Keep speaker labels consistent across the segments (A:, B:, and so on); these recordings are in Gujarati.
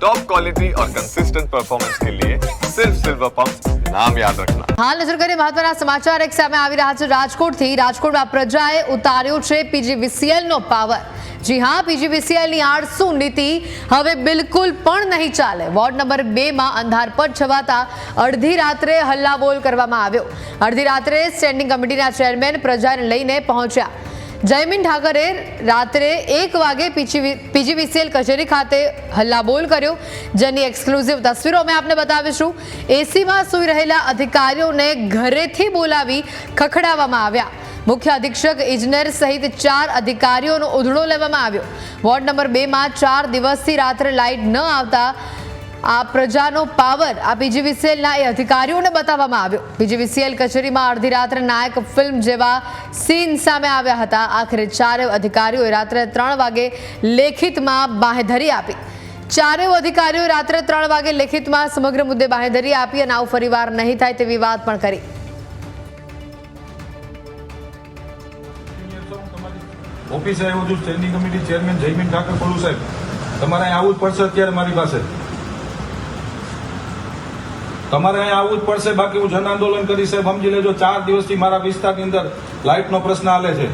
A: टॉप क्वालिटी और कंसिस्टेंट परफॉर्मेंस के लिए सिर्फ सिल्वर पंप नाम याद रखना
B: હાલ નજર કરીએ મહત્વના સમાચાર એક સામે આવી રહ્યા છે રાજકોટથી રાજકોટમાં પ્રજાએ ઉતાર્યો છે પીજીવીસીએલ નો પાવર જી હા પીજીવીસીએલ ની આળસુ નીતિ હવે બિલકુલ પણ નહીં ચાલે વોર્ડ નંબર બે માં અંધારપટ છવાતા અડધી રાત્રે હલ્લાબોલ કરવામાં આવ્યો અડધી રાત્રે સ્ટેન્ડિંગ કમિટીના ચેરમેન પ્રજાને લઈને પહોંચ્યા જયમીન ઠાકરે રાત્રે એક વાગે પીજીવીસીએલ કચેરી ખાતે હલ્લાબોલ કર્યો, જેની એક્સક્લુઝિવ તસવીરો અમે આપને બતાવીશું. એસીમાં સૂઈ રહેલા અધિકારીઓને ઘરેથી બોલાવી ખખડાવવામાં આવ્યા. મુખ્ય અધિક્ષક, ઇજનેર સહિત ચાર અધિકારીઓનો ઉધડો લેવામાં આવ્યો. વોર્ડ નંબર બેમાં ચાર દિવસથી રાત્રે લાઇટ ન આવતા આ પ્રજાનો પાવર આ પીજીવીસીએલના એ અધિકારીઓને બતાવવામાં આવ્યો. પીજીવીસીએલ કચેરીમાં અડધી રાત્રે નાયક ફિલ્મ જેવા સીન સામે આવ્યા હતા. આખરે ચારે અધિકારીઓએ રાત્રે ત્રણ વાગે લેખિતમાં બાંહેધરી આપી. ચારેય અધિકારીઓએ રાત્રે ત્રણ વાગે લેખિતમાં સમગ્ર મુદ્દે બાંહેધરી આપી અને આવું ફરીવાર નહીં થાય તેવી વાત પણ કરી.
C: ઓફિસે આવ્યો છું. Standing committee chairman Jaymin Thakar બોલું સાહેબ. તમારે આવવું જ પડશે અત્યારે મારી પાસે. તમારે અહીં આવવું જ પડશે, બાકી હું જન આંદોલન કરી, સાહેબ, સમજી લેજો, ચાર દિવસથી મારા વિસ્તારની અંદર લાઇટનો પ્રશ્ન હાલે છે.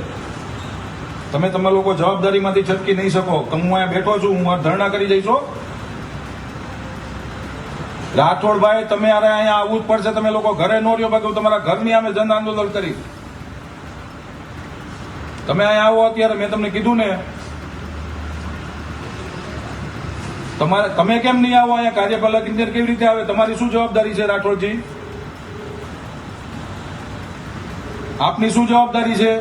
C: તમે તમે લોકો જવાબદારીમાંથી છટકી નહીં શકો. હું અહીંયા બેઠો છું, હું ધરણા કરી જઈશો. રાઠોડભાઈ, તમે અરે અહીંયા આવવું જ પડશે, તમે લોકો ઘરે નો રહ્યો, બાકી તમારા ઘરની અમે જન આંદોલન કરી. તમે અહીંયા આવો અત્યારે, મેં તમને કીધું ને તમારે તમે કેમ નહીં આવો અહીંયા? કાર્યપાલક ઇન્જિનિયર કેવી રીતે આવે? તમારી શું જવાબદારી છે રાઠોડજી? આપની શું જવાબદારી છે?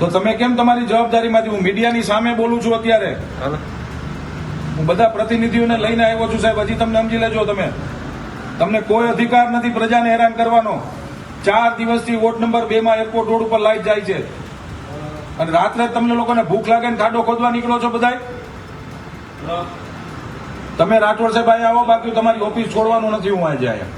C: તો તમે કેમ તમારી જવાબદારીમાંથી? હું મીડિયાની સામે બોલું છું અત્યારે. હું બધા પ્રતિનિધિઓને લઈને આવ્યો છું સાહેબ. હજી તમને સમજી લેજો તમે. તમને કોઈ અધિકાર નથી પ્રજાને હેરાન કરવાનો. ચાર દિવસથી વોર્ડ નંબર બે માં એરપોર્ટ રોડ ઉપર લાઈટ જાય છે. અને રાત્રે તમને લોકોને ભૂખ લાગે ને ખાડો ખોદવા નીકળો છો બધાય? તમે રાઠોડ સાહેબ અહીંયા આવો બાકી તમારી ઓફિસ છોડવાનું નથી, હું આજે આવ્યા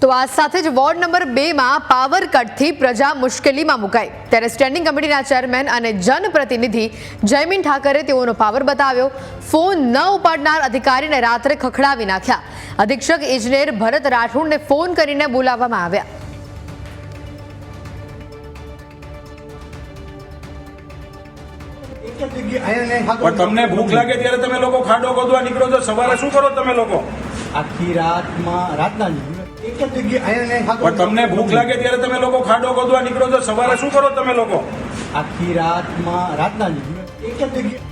B: તો આ સાથે જ વોર્ડ નંબર બેમાં પાવર કટથી પ્રજા મુશ્કેલીમાં મુકાઈ. ત્યારે સ્ટેન્ડિંગ કમિટીના ચેરમેન અને જનપ્રતિનિધિ જયમીન ઠાકરે તેઓનો પાવર બતાવ્યો. ફોન ન ઉપાડનાર અધિકારીને રાત્રે ખખડાવી નાખ્યા. અધિક્ષક ઇજનેર ભરત રાઠોડને ફોન કરીને બોલાવવામાં આવ્યા.
C: પણ તમને ભૂખ લાગે ત્યારે તમે લોકો ખાડો ગોદવા નીકળો છો. સવારે શું કરો તમે લોકો?
D: આખી રાતમાં રાતના
C: પણ તમને ભૂખ લાગે ત્યારે તમે લોકો ખાડો ગોદવા નીકળો છો. સવારે શું કરો તમે લોકો?
D: આખી રાતમાં રાતના એક જ જગ્યાએ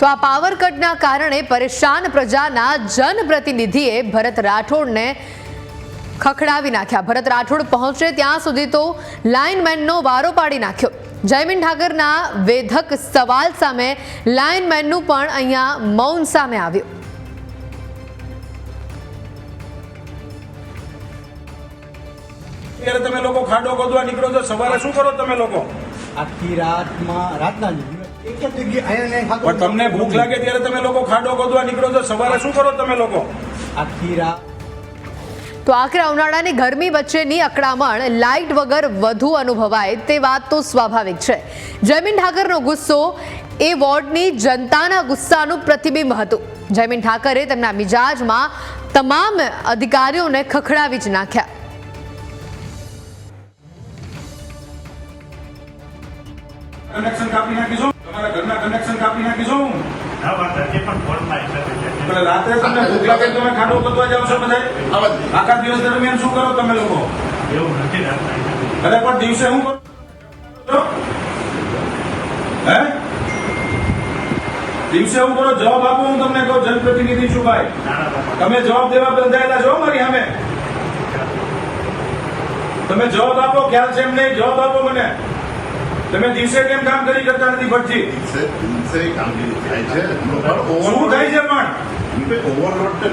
B: તો આ પાવર કટના કારણે પરેશાન પ્રજાના જનપ્રતિનિધિએ ભરત રાઠોડને ખખડાવી નાખ્યા. ભરત રાઠોડ પહોંચે ત્યાં સુધી તો લાઇનમેનનો વારો પાડી નાખ્યો. જયમીન ઠાકરના વેધક સવાલ સામે લાઇનમેનનું પણ અહીંયા મૌન સામે આવ્યું.
C: ત્યારે તમે લોકો ખાડો ખોદવા નીકળો છો સવારે શું કરો તમે લોકો?
D: આખી રાતમાં રાતના જ દિવસ એક જ જગ્યાએ અહીંયા ને ખાતો
C: પણ તમને ભૂખ લાગે ત્યારે તમે લોકો ખાડો ખોદવા નીકળો છો સવારે શું કરો તમે લોકો?
D: આખી રાત
B: તો આખરે ઉનાળાની ગરમી વચ્ચેની અકળામણ લાઇટ વગર વધુ અનુભવાય તે વાત તો સ્વાભાવિક છે. જયમીન ઠાકરનો ગુસ્સો એ વોર્ડની જનતાના ગુસ્સાનું પ્રતિબિંબ હતું. જયમીન ઠાકરે તેમના મિજાજમાં તમામ અધિકારીઓને ખખડાવી જ નાખ્યા.
C: કનેક્શન કાપી નાખીશું. તમારા ઘરના કનેક્શન કાપી નાખીશું.
E: આ વાત હજી પણ ફોનમાં માં છે.
C: એટલે રાત્રે તમને ભૂખ લાગે તમે ખાડો ખોદવા જાઓ છો બધા આખા દિવસ દરમિયાન શું કરો તમે લોકો?
E: એવું નથી
C: અરે પણ દિવસે શું કરો? હે? દિવસે હું કરો? જવાબ આપો હું તમને કહું જનપ્રતિનિધિ છું ભાઈ. તમે જવાબ દેવા બંધાયેલા છો મારી સામે? તમે જવાબ આપો ખ્યાલ છે એમ નહીં? જવાબ આપો મને. તમે દિવસે કેમ કામ કરી કરતા નથી ભટજી?
F: દિવસે કામગીરી થાય છે.
C: શું થાય છે પણ?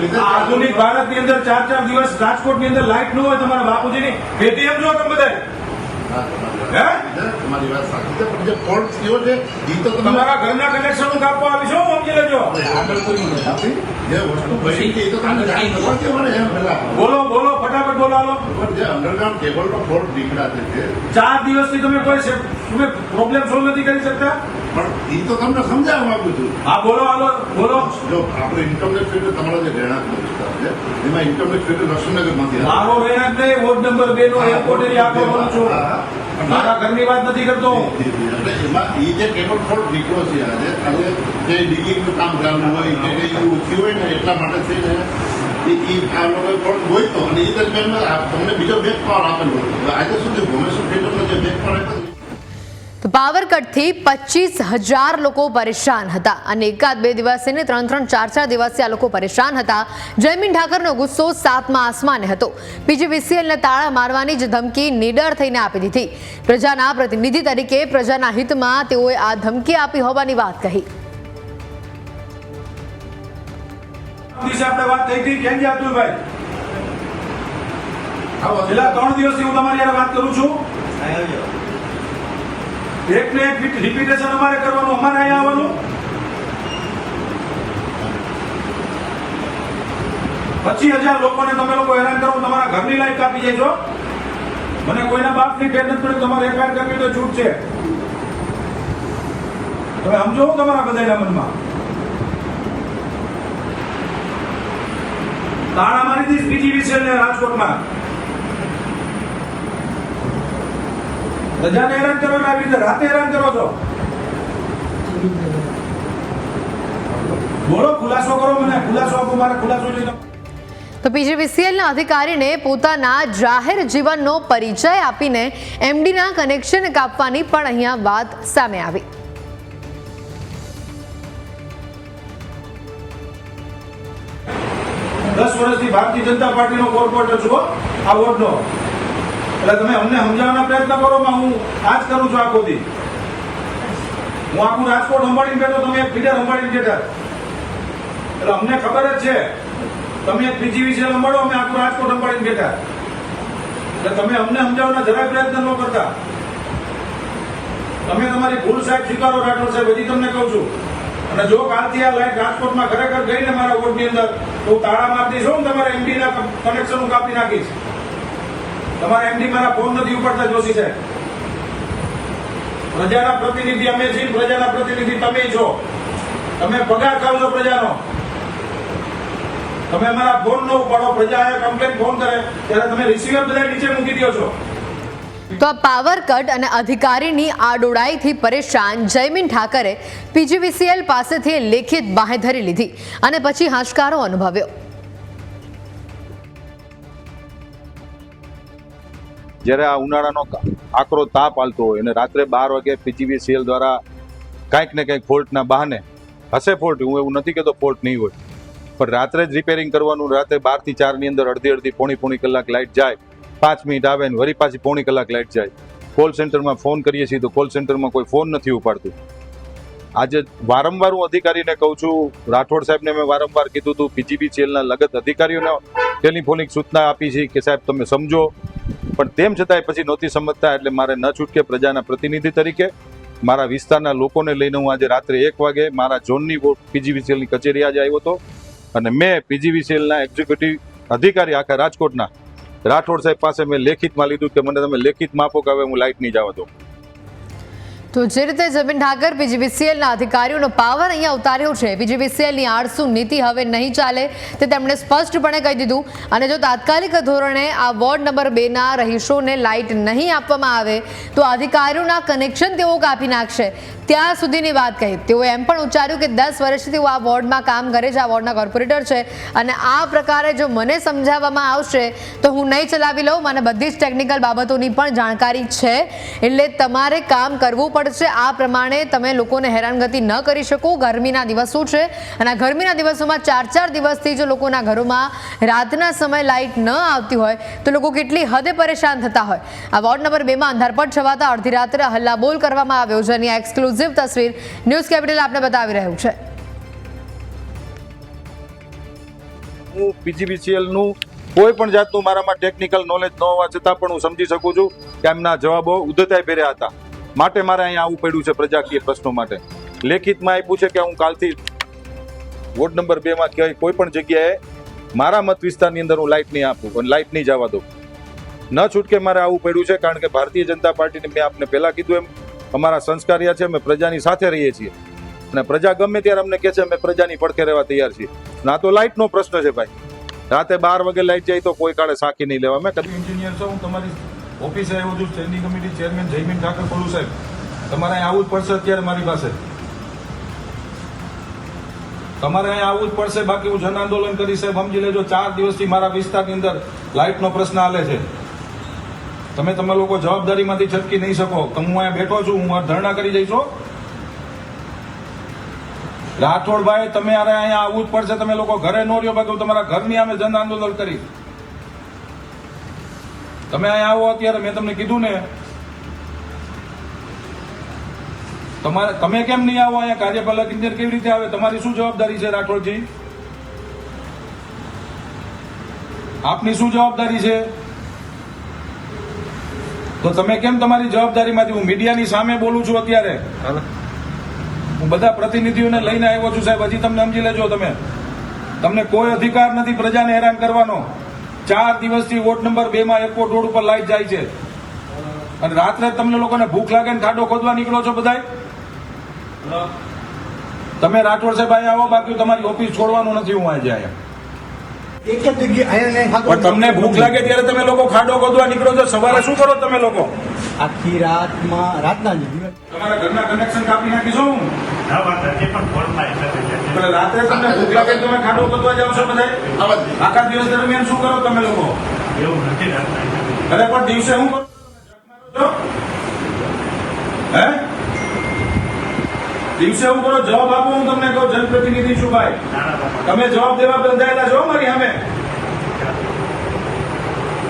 F: લીધે
C: આધુનિક ભારતની અંદર ચાર ચાર દિવસ રાજકોટની અંદર લાઇટ ન હોય તમારા બાપુજી બાપુજીની. પેટીએમ જો તમે બધા
F: હા, તમારી? વાત સાચી છે, તમારી વાત સાચી છે પણ જે ફોલ્ટ થયો છે એ તો તમે
C: તમારા ઘરના કનેક્શન કાપવા આવી છો સમજી લેજો.
F: આગળ કોઈ નથી જે વસ્તુ બની છે એ તો તમને જાણ ખબર છે મને એમ પેલા.
C: બોલો બોલો ફટાફટ બોલો હાલો
F: પણ જે અંડરગ્રાઉન્ડ કેબલનો ફોલ્ટ નીકળ્યા છે.
C: ચાર દિવસથી તમે કોઈ તમે પ્રોબ્લેમ સોલ્વ નથી કરી શકતા?
F: પણ એ તો તમને સમજાવવા માંગુ છું.
C: હા બોલો હાલો બોલો.
F: જો આપણે ઇન્ટરનેટ ફેક્ટરી તમારો જે રહેણાંક વિસ્તાર છે એમાં ઇન્ટરનેટ ફેક્ટરી લક્ષ્મીનગરમાંથી
C: મારો રહેણાંક નહીં વોર્ડ નંબર બે નો એરપોર્ટ એરિયા બોલું છું. મારા ઘરની વાત નથી કરતો.
F: એમાં એ જે કેબલ ફોલ્ટ નીકળ્યો છે આજે આજે જે ડિગિંગનું કામ ચાલુ હોય કે કંઈ થયું હોય ને, એટલા માટે છે એ એ આ ફોલ્ટ ગોઈતો અને એ દરમિયાનમાં આ તમને બીજો બેક પાવર આપેલો આજે સુધી ભુવનેશ્વર થિયેટરનો જે બેક પાવર આપ્યો
B: તો પાવર કટથી પચીસ હજાર લોકો પરેશાન હતા. અને એકાદ બે દિવસે ને ત્રણ ત્રણ ચાર ચાર દિવસે આ લોકો પરેશાન હતા. જયમીન ઠાકરનો ગુસ્સો સાતમા આસમાને હતો. પીજીવીસીએલને તાળા મારવાની જ ધમકી નીડર થઈને આપી દીધી. પ્રજાના પ્રતિનિધિ તરીકે પ્રજાના હિતમાં તેઓએ આ ધમકી આપી હોવાની વાત કહી.
C: આપણે વાત થઈ હતી કેમ ગયા અતુલભાઈ
F: આવો
C: ત્રણ દિવસથી હું તમારી વાત કરું છું. એક ને એક રિપીટેશન અમારે કરવાનું, અમારે અહીંયા આવવાનું. પચીસ હજાર લોકોને તમે લોકો હેરાન કરો, તમારા ઘરની લાઈફ કાપી જાય છો મને કોઈના બાપની ફેર નથી પડી, તમારે એફઆઈઆર કરવી તો છૂટ છે. તમે સમજો તમારા બધાના મનમાં. તાળા મારી દીધી બીજી વિશે રાજકોટમાં. પ્રજાને હેરાન કરો ને આવી રીતે રાતે હેરાન કરો છો? બોલો ખુલાસો કરો મને ખુલાસો આપો મારે ખુલાસો જોઈએ
B: તો પીજીવીસીએલના અધિકારીને પોતાના જાહેર જીવનનો પરિચય આપીને એમડીના કનેક્શન કાપવાની પણ અહીંયા વાત સામે આવી.
C: દસ વર્ષથી ભારતીય જનતા પાર્ટીનો કોર્પોરેટર છું આ વોર્ડનો. એટલે તમે અમને સમજાવવાના પ્રયત્ન કરો હું આ જ કરું છું આખો દી. હું આખું રાજકોટ સંભાળીને બેઠો, તમે એક ફીડર સંભાળીને બેઠા. એટલે અમને ખબર જ છે. તમે એક બીજી વિશે સંભાળો, અમે આખું રાજકોટ સંભાળીને બેઠા. એટલે તમે અમને સમજાવવાના જરાય પ્રયત્ન ન કરતા. તમે તમારી ભૂલ સાહેબ સ્વીકારો, રાઠોડ સાહેબ, હજી તમને કહું છું. અને જો કાલથી આ લાઈટ રાજકોટમાં ખરેખર ગઈને મારા વોર્ડની અંદર, તો તાળા મારી દઈશ. હું તમારા એમડીના કનેક્શન હું કાપી નાખીશ. તમારા એમડી મારા ફોન નથી ઉપડતા, જોશી સાહેબ. પ્રજાના પ્રતિનિધિ અમે છીએ, પ્રજાના પ્રતિનિધિ તમે છો. તમે પગાર ખાવ છો પ્રજાનો. તમે મારા ફોન નો ઉપાડો. પ્રજા કમ્પ્લેન ફોન કરે, ત્યારે તમે રિસીવર બધા નીચે મૂકી દો છો.
B: તો આ પાવર કટ અને અધિકારીની આડોડાઈથી પરેશાન જયમીન ઠાકરે પીજીવીસીએલ પાસેથી લેખિત બાહેધરી લીધી અને પછી હાશકારો અનુભવ્યો.
G: જ્યારે આ ઉનાળાનો આકરો તાપ હાલતો હોય અને રાત્રે બાર વાગે પીજીવીસીએલ દ્વારા કાંઈક ને કંઈક ફોલ્ટના બહાને હશે ફોલ્ટ, હું એવું નથી કહેતો ફોલ્ટ નહીં હોય. પણ રાત્રે જ રિપેરિંગ કરવાનું, રાત્રે બારથી ચારની અંદર અડધી અડધી પોણી પોણી કલાક લાઇટ જાય, પાંચ મિનિટ આવે ને વળી પાછી પોણી કલાક લાઇટ જાય. કોલ સેન્ટરમાં ફોન કરીએ છીએ તો કોલ સેન્ટરમાં કોઈ ફોન નથી ઉપાડતું. આજે વારંવાર હું અધિકારીને કહું છું, રાઠોડ સાહેબને મેં વારંવાર કીધું હતું પીજીબીસીએલના લગત અધિકારીઓને ટેલિફોનિક સૂચના આપી છે કે સાહેબ તમે સમજો પણ તેમ છતાંય પછી નહોતી સમજતા એટલે મારે ન છૂટકે પ્રજાના પ્રતિનિધિ તરીકે મારા વિસ્તારના લોકોને લઈને હું આજે રાત્રે એક વાગે મારા ઝોનની પીજીવીસીએલની કચેરી આજે આવ્યો હતો. અને મેં પીજીવીસીએલના એક્ઝિક્યુટિવ અધિકારી આખા રાજકોટના રાઠોડ સાહેબ પાસે મેં લેખિતમાં લીધું કે મને તમે લેખિતમાં આપો કે હવે હું લાઇટ નહીં જવા દઉં
B: તો જે રીતે જમીન ઠાકર પીજીવીસીએલના અધિકારીઓનો પાવર અહીંયા ઉતાર્યો છે. પીજીવીસીએલની આળસુ નીતિ હવે નહીં ચાલે તે તેમણે સ્પષ્ટપણે કહી દીધું. અને જો તાત્કાલિક ધોરણે આ વોર્ડ નંબર બેના રહીશોને લાઇટ નહીં આપવામાં આવે, તો અધિકારીઓના કનેક્શન તેઓ કાપી નાખશે. ત્યાં સુધીની વાત કહી. તેઓએ એમ પણ ઉચ્ચાર્યું કે દસ વર્ષથી તેઓ આ વોર્ડમાં કામ કરે છે, આ વોર્ડના કોર્પોરેટર છે. અને આ પ્રકારે જો મને સમજાવવામાં આવશે, તો હું નહીં ચલાવી લઉં. મને બધી જ ટેકનિકલ બાબતોની પણ જાણકારી છે. એટલે તમારે કામ કરવું પડશે. આ પ્રમાણે તમે લોકોને હેરાનગતિ ન કરી શકો. ગરમીના દિવસો છે અને આ ગરમીના દિવસોમાં ચાર ચાર દિવસથી જો લોકોના ઘરોમાં રાતના સમય લાઇટ ન આવતી હોય, તો લોકો કેટલી હદે પરેશાન થતા હોય. આ વોર્ડ નંબર બેમાં અંધારપટ છવાતા અડધી રાત્રે હલ્લાબોલ કરવામાં આવ્યો છે આ એક્સક્લુઝિવ તસવીર ન્યૂઝ કેપિટલ આપને બતાવી રહ્યું છે.
G: હું પીજીબીસીએલનું કોઈ પણ જાતનું મારામાં ટેકનિકલ નોલેજ ન હોવા છતાં પણ હું સમજી શકું છું કે એમના જવાબો ઉદ્ધતાઈ પહેર્યા હતા. માટે મારે અહીંયા આવવું પડ્યું છે પ્રજાકીય પ્રશ્નો માટે. લેખિતમાં આપ્યું છે કે હું કાલથી વોર્ડ નંબર બે માં ક્યાંય કોઈ પણ જગ્યાએ મારા મત વિસ્તારની અંદર હું લાઇટ નહીં આપું, પણ લાઇટ નહીં જવા દઉં. ન છૂટકે મારે આવવું પડ્યું છે કારણ કે ભારતીય જનતા પાર્ટીને મેં આપને પહેલા કીધું એમ, અમારા સંસ્કારિયા છે, અમે પ્રજાની સાથે રહીએ છીએ. અને પ્રજા ગમે ત્યારે અમને કહે છે, અમે પ્રજાની પડખે રહેવા તૈયાર છીએ. ના તો લાઇટનો પ્રશ્ન છે ભાઈ. રાતે બાર વાગે લાઇટ જાય તો કોઈ કાળે સાખી નહીં લેવા. મેં
C: એન્જિનિયર છો, હું તમારી ઓફિસે આવ્યો છું, standing committee chairman Jaymin Thakar બોલું સાહેબ. તમારે અહીં આવવું જ પડશે અત્યારે મારી પાસે. તમારે અહીં આવવું જ પડશે, બાકી હું જન આંદોલન કરી, સાહેબ, સમજી લેજો, ચાર દિવસથી મારા વિસ્તારની અંદર લાઇટનો પ્રશ્ન હાલે છે. તમે તમે લોકો જવાબદારીમાંથી છટકી નહીં શકો. હું અહીંયા બેઠો છું, હું ધરણા કરી જઈશ. રાઠોડભાઈ તમે અરે અહીંયા આવવું જ પડશે, તમે લોકો ઘરે નો રહ્યો, બાકી તમારા ઘરની અમે જન આંદોલન કરી. તમે અહીંયા આવો અત્યારે મેં તમને કીધું ને. તમારે તમે કેમ નહીં આવો અહીંયા? કાર્યપાલક ઇન્જિનિયર કેવી રીતે આવે? તમારી શું જવાબદારી છે રાઠોડજી? આપની શું જવાબદારી છે? તો તમે કેમ તમારી જવાબદારીમાંથી? હું મીડિયાની સામે બોલું છું અત્યારે. હું બધા પ્રતિનિધિઓને લઈને આવ્યો છું સાહેબ. હજી તમને સમજી લેજો તમે. તમને કોઈ અધિકાર નથી પ્રજાને હેરાન કરવાનો. ચાર દિવસથી વોર્ડ નંબર બે માં એરપોર્ટ રોડ ઉપર લાઈટ જાય છે. અને રાત્રે તમને લોકોને ભૂખ લાગે ને ખાડો ખોદવા નીકળો છો બધાય? તમે રાઠોડ સાહેબ અહીંયા આવો બાકી તમારી ઓફિસ છોડવાનું નથી હું આજે અહીંયા પણ તમને ભૂખ લાગે ત્યારે તમે લોકો ખાડો ખોદવા નીકળો છો. સવારે શું કરો તમે લોકો?
D: આખી રાતમાં રાતના જ દિવસ
C: તમારા ઘરના કનેક્શન કાપી નાખીશું હું
E: ના વાત હજી પણ ફોનમાં
C: એટલે રાત્રે તમને ભૂખ લાગે તમે ખાડો કરવા જાવ છો બધાય? આખા દિવસ દરમિયાન શું કરો તમે લોકો?
E: એવું નથી
C: અરે પણ દિવસે હું કરું? હે? દિવસે હું કરો? જવાબ આપો હું તમને કહું જનપ્રતિનિધિ છું ભાઈ. તમે જવાબ દેવા બંધાયેલા છો મારી સામે?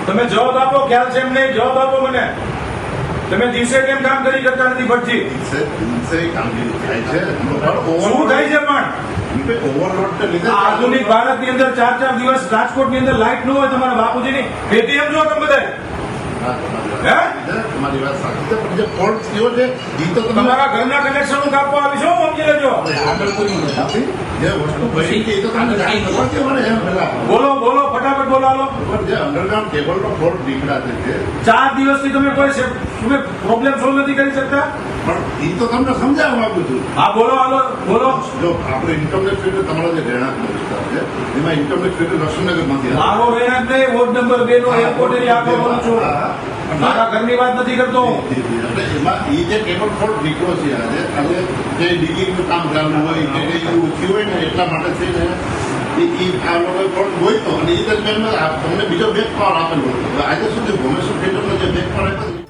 C: તમે જવાબ આપો ખ્યાલ છે એમ નહીં? જવાબ આપો મને. તમે દિવસે કેમ કામ કરી કરતા નથી ભટજી?
F: દિવસે કામગીરી થાય છે. પણ
C: શું થાય છે પણ?
F: ઓવરલોડ ને લીધે
C: આધુનિક ભારતની અંદર ચાર ચાર દિવસ રાજકોટની અંદર લાઇટ ન હોય તમારા બાપુજીની. પેટીએમ જો તમે બધા
F: હા, તમારી? વાત- સાચી. છે પણ જે ફોલ્ટ થયો છે એ તો તમે
C: તમારા ઘરના કનેક્શન કાપવા આવી છો સમજી લેજો.
F: આગળ કોઈ નથી. જે વસ્તુ બની છે એ તો તમને જાણી ખબર છે મને એમ પેલા.
C: બોલો બોલો ફટાફટ બોલો હાલો
F: પણ જે અંડરગ્રાઉન્ડ કેબલનો ફોલ્ટ નીકળાશે છે.
C: ચાર દિવસથી તમે કોઈ તમે પ્રોબ્લેમ સોલ્વ નથી કરી શકતા?
F: પણ એ તો તમને સમજાવવા માંગુ છું.
C: હા બોલો હાલો બોલો.
F: જો આપણે ઇન્ટરનેટ ફેક્ટર તમારો જે રહેણાંક વિસ્તાર છે એમાં ઇન્ટરનેટ ફેક્ટર લક્ષ્મણનગરમાંથી આવે.
C: મારો રહેણાંક નહીં વોર્ડ નંબર બે નો એરપોર્ટ એરિયા બોલું છું. મારા ઘરની વાત નથી કરતો.
F: એટલે એમાં એ જે કેબલ ફોલ્ટ નીકળ્યો છે આજે આજે જે ડિગિંગનું કામ ચાલુ હોય કે કંઈ એવું થયું હોય ને એટલા માટે છે ને એ એ આ લોકોએ ફોલ્ટ ગોઈતો અને એ દરમિયાન તમને બીજો બેક પાવર આપેલો આજે શું છે ભુવનેશ્વર ફેક્ટરનો જે બેક પાવર આપ્યો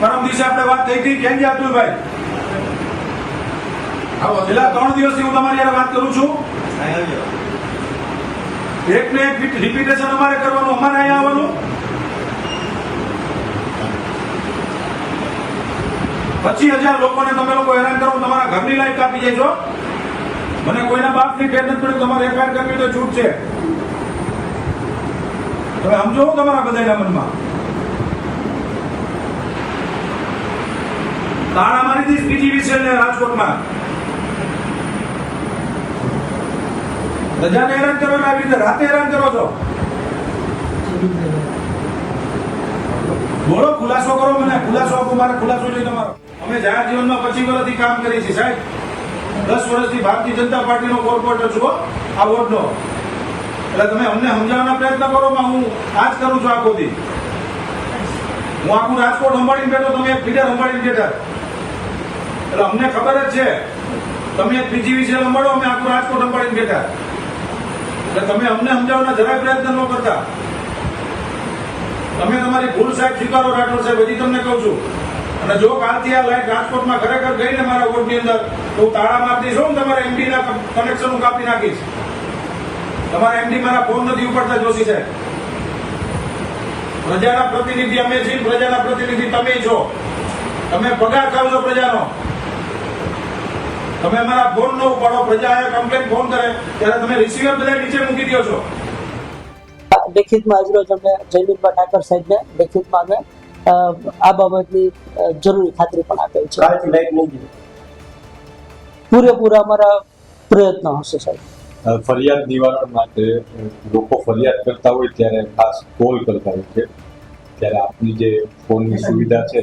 C: પરમ દિવસે આપણે વાત થઈ હતી કેમ ગયા ભાઈ?
F: આ વસ્તુ-
C: છેલ્લા ત્રણ દિવસથી હું તમારી હારે વાત કરું છું. એક ને એક રિપીટેશન અમારે કરવાનું અમારે અહીંયા આવવાનું. પચીસ હજાર લોકોને તમે લોકો હેરાન કરો, તમારા ઘરની લાઈટ કાપી જાય છો મને કોઈના બાપની ફેર નથી પડી તમારે એફઆઈઆર કરવી તો છૂટ છે. તમે સમજો તમારા બધાના મનમાં. તાળા મારી દીધી બીજી વિશે રાજકોટમાં. પ્રજાને હેરાન કરો ને આવી રીતે રાતે હેરાન કરો છો. બોલો, ખુલાસો કરો મને, ખુલાસો આપો, મારે ખુલાસો જોઈએ તમારો. અમે જાહેર જીવનમાં પચીસ વર્ષથી કામ કરીએ છીએ, સાહેબ. દસ વર્ષથી ભારતીય જનતા પાર્ટીનો કોર્પોરેટર છું આ વોર્ડનો. એટલે તમે અમને સમજાવવાના પ્રયત્ન કરો હું આ જ કરું છું આખો દી. હું આખું રાજકોટ સંભાળીને બેઠો, તમે એક ફીડર સંભાળીને બેઠા. એટલે અમને ખબર જ છે, તમે એક બીજી વિશે સંભાળો, અમે આખું રાજકોટ સંભાળીને બેઠા. એટલે તમે અમને સમજાવવાના જરાય પ્રયત્ન ન કરતા. તમે તમારી ભૂલ સાહેબ સ્વીકારો, રાઠોડ સાહેબ, હજી તમને કહું છું. અને જો કાલથી આ લાઈટ રાજકોટમાં ખરેખર ગઈ ને મારા વોર્ડની અંદર હું તાળા મારી દઈશ હો તમારા એમડી ના કનેક્શન હું કાપી નાખીશ. તમારા એમડી મારા ફોન નથી ઉપડતા, જોશી સાહેબ. પ્રજાના પ્રતિનિધિ અમે છીએ પ્રજાના પ્રતિનિધિ તમે છો. તમે પગાર ખાવ છો પ્રજાનો. તમે મારા ફોન નો ઉપાડો. પ્રજા કમ્પ્લેન ફોન કરે. ત્યારે તમે રિસીવર બધા નીચે મૂકી દો છો.
H: લેખિતમાં આજરોજ અમે જયમીનભાઈ ઠાકર સાહેબને. લેખિતમાં અમે આ બાબતની જરૂરી ખાતરી પણ આપેલ છે. પૂરેપૂરા અમારા પ્રયત્નો હશે સાહેબ.
I: ફરિયાદ નિવારણ માટે લોકો ફરિયાદ કરતા હોય ત્યારે ખાસ કોલ કરતા હોય છે. ત્યારે આપની જે ફોનની સુવિધા છે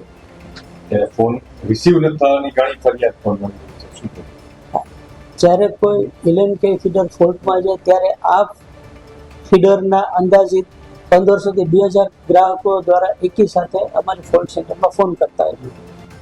I: ત્યારે ફોન રિસીવ નથી થવાની ઘણી ફરિયાદ પણ મળી છે.
H: જ્યારે કોઈ ઇલેન કે ફીડર ફોલ્ટમાં જાય ત્યારે આ ફીડરના અંદાજિત પંદરસો થી બે હજાર ગ્રાહકો દ્વારા એકી સાથે અમારી ફોલ્ટ સેન્ટરમાં ફોન કરતા હોય